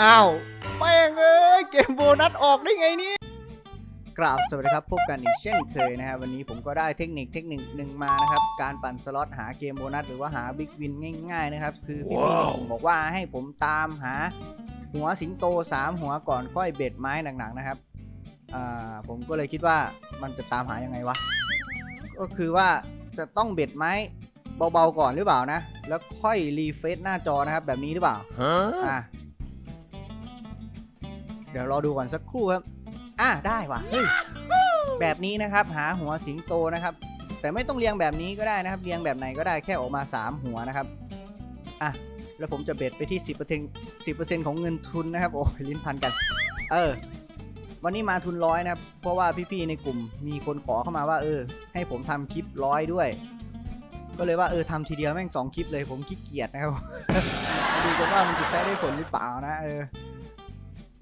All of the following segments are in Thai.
อ้าวแม่งเอ้ยเกมโบนัสออกได้ไงเนี่ยกราบสวัสดีครับพบกันอีกเช่นเคยนะครับวันนี้ผมก็ได้เทคนิคเทคนิคหนึ่งมานะครับ การปั่นสล็อตหาเกมโบนัสหรือว่าหาบิ๊กวินง่ายๆนะครับ คือพี่ว้าวๆบอกว่าให้ผมตามหาหัวสิงโต 3 หัวก่อนค่อยเบ็ดไม้หนักๆนะครับอ่าผมก็เลยคิดว่ามันจะตามหายังไงวะก็คือว่าจะต้องเบ็ดไม้ เบาๆก่อนหรือเปล่านะ แล้วค่อยรีเฟซหน้าจอนะครับ แบบนี้หรือเปล่า Huh? อะเดี๋ยวรอดูก่อนสักครู่ครับ อะได้ว่ะเฮ้ยแบบนี้นะครับ หาหัวสิงโตนะครับ แต่ไม่ต้องเรียงแบบนี้ก็ได้นะครับ เรียงแบบไหนก็ได้แค่ออกมา 3 หัวนะครับอะแล้วผมจะเบ็ดไปที่ 10% 10%ของเงินทุนนะครับ โอ้ยลิ้นพันกัน เออ วันนี้มาทุนร้อยนะครับ เพราะว่าพี่ๆในกลุ่มมีคนขอเข้ามาว่า เออ ให้ผมทำคลิปร้อยด้วย ก็เลยว่าเออทำทีเดียวแม่งสองคลิปเลยผมขี้เกียจนะครับ ดูกันว่ามันจะใช้ได้ผลหรือเปล่านะเออ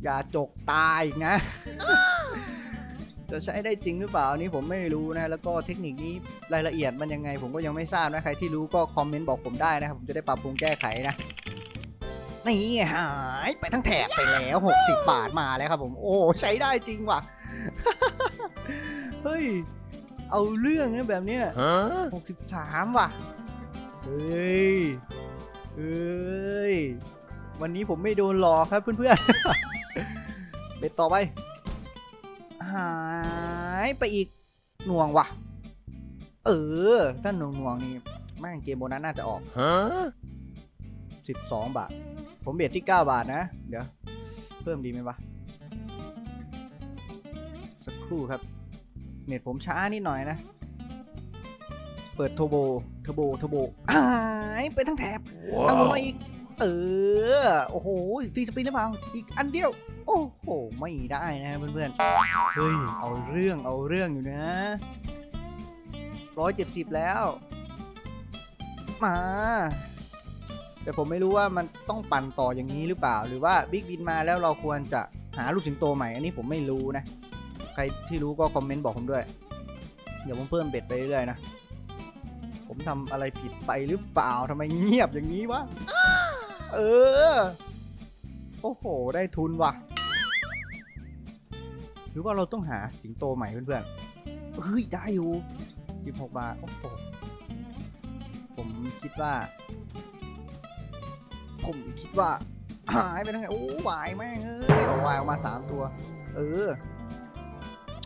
อย่าจกตาอีกนะ จะใช้ได้จริงหรือเปล่านนี้ผมไม่รู้นะ แล้วก็เทคนิคนี้รายละเอียดมันยังไง ผมก็ยังไม่ทราบนะใครที่รู้ก็คอมเมนต์บอกผมได้นะครับผมจะได้ปรับปรุงแก้ไขนะนี่หายไปทั้งแถบไปแล้ว 60 บาทมาแล้วครับผม โอ้ ใช้ได้จริงว่ะ เฮ้ย เอาเรื่องนะแบบเนี้ย Huh? 63ว่ะ เฮ้ย เฮ้ย วันนี้ผมไม่โดนหลอกครับเพื่อนๆ เบ็ดต่อไป หายไปอีกหน่วงว่ะ เออ ถ้าหน่วงหน่วงๆนี่แม่งเกมโบนัสน่าจะออก Huh? 12บาท ผมเบ็ดที่9บาทนะ เดี๋ยว เพิ่มดีไหมวะ สักครู่ครับ เน็ตผมช้านิดหน่อยนะ เปิดโทโบเทโบเทโบหายไปทั้งแถบเอามา Wow. อีก เออ โอ้โหฟรีสปินหรือเปล่า อีกอันเดียว โอ้โห ไม่ได้นะเพื่อนๆ เฮ้ย เอาเรื่องเอาเรื่องอยู่นะร้อยเจ็ดสิบแล้ว มา แต่ผมไม่รู้ว่ามันต้องปั่นต่ออย่างนี้หรือเปล่า หรือว่าบิ๊กบินมาแล้วเราควรจะหาลูกสิงโตใหม่ อันนี้ผมไม่รู้นะ ใครที่รู้ก็คอมเมนต์บอกผมด้วย เดี๋ยวผมเพิ่มเบ็ดไปเรื่อยๆนะ ผมทำอะไรผิดไปหรือเปล่าทำไมเงียบอย่างนี้วะ เออ โอ้โห ได้ทุนว่ะ หรือว่าเราต้องหาสิงโตใหม่เพื่อนๆ เฮ้ย ได้อยู่ 16 บาท โอ้โห ผมคิดว่า ผมคิดว่า หายไปทั้งไงโอ้วายแม่งเอ้ยเอาวายออกมา 3 ตัว เออ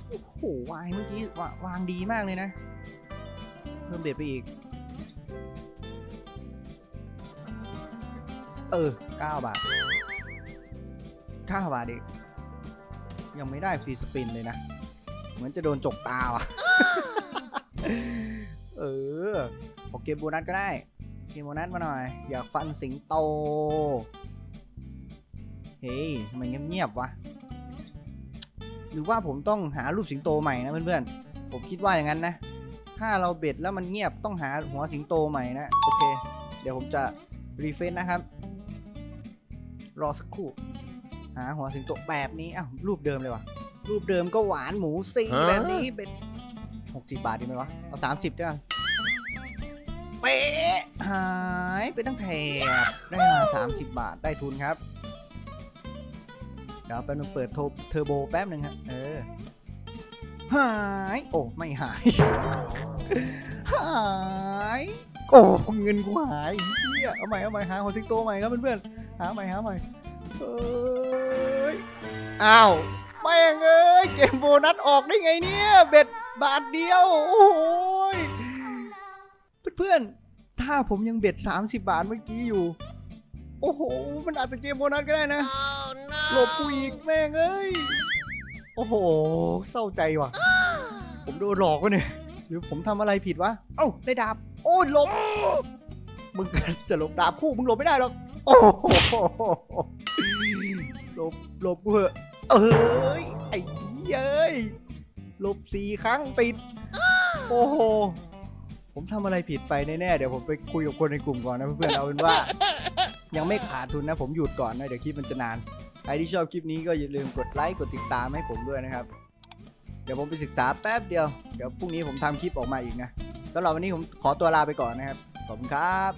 โอ้โหวายเมื่อกี้วาวางดีมากเลยนะ เพิ่มเบ็ดไปอีก เออ 9 บาท 9 บาทอีกยังไม่ได้ฟรีสปินเลยนะ เหมือนจะโดนจกตาว่ะ เออขอเกมโบนัสก็ได้ เกมโบนัสมาหน่อย อยากฟันสิงโต เฮ้ยทำไมเงียบๆวะ หรือว่าผมต้องหารูปสิงโตใหม่นะเพื่อนๆ ผมคิดว่าอย่างนั้นนะ ถ้าเราเบ็ดแล้วมันเงียบต้องหาหัวสิงโตใหม่นะ โอเค เดี๋ยวผมจะรีเฟซนะครับ รอสักครู่ หาหัวสิงโตแบบนี้อ้าวรูปเดิมเลยว่ะ รูปเดิมก็หวานหมูซีฮะแบบนี้เป็นหกสิบบาทดีไหมวะ เอาสามสิบด้วยกันเป๊ะหายไปตั้งแถบได้มาสามสิบบาทได้ทุนครับ เดี๋ยวแป๊บนึงเปิดโทเทอร์โบแป๊บนึงครับเออหายโอ้ไม่หาย หายโอ้เงินกูหายเฮียเอาใหม่เอาใหม่หาหัวสิงโตใหม่ครับเพื่อนๆหาใหม่หาใหม่เอ้ยอ้าวแม่งเอ้ยเกมโบนัสออกได้ไงเนี่ยเบ็ดบาทเดียวโอ้ยเพื่อนๆถ้าผมยังเบ็ด30 บาทเมื่อกี้อยู่ โอ้โหมันอาจจะเกมโบนัสก็ได้นะ หลบกูอีกแม่งเอ้ย โอ้โห เศร้าใจว่ะ ผมโดนหลอกวะเนี่ย หรือผมทำอะไรผิดวะ เอ้าได้ดาบ โอ้ยหลบ มึงจะหลบดาบคู่มึงหลบไม่ได้หรอก โอ้โหหลบหลบกูเหอะ เอ้ย ไอ้เหี้ยเอ้ยหลบสี่ครั้งติด โอ้โห ผมทำอะไรผิดไปแน่ๆ เดี๋ยวผมไปคุยกับคนในกลุ่มก่อนนะเพื่อนๆ เอาเป็นว่า ยังไม่ขาดทุนนะ ผมหยุดก่อนนะ เดี๋ยวคลิปมันจะนาน ครที่ชอบคลิปนี้ก็อย่าลืมกดไลค์กดติดตามให้ผมด้วยนะครับ เดี๋ยวผมไปศึกษาแป๊บเดียว เดี๋ยวพรุ่งนี้ผมทำคลิปออกมาอีกนะสำหรับวันนี้ผมขอตัวลาไปก่อนนะครับ ขอบคุณครับ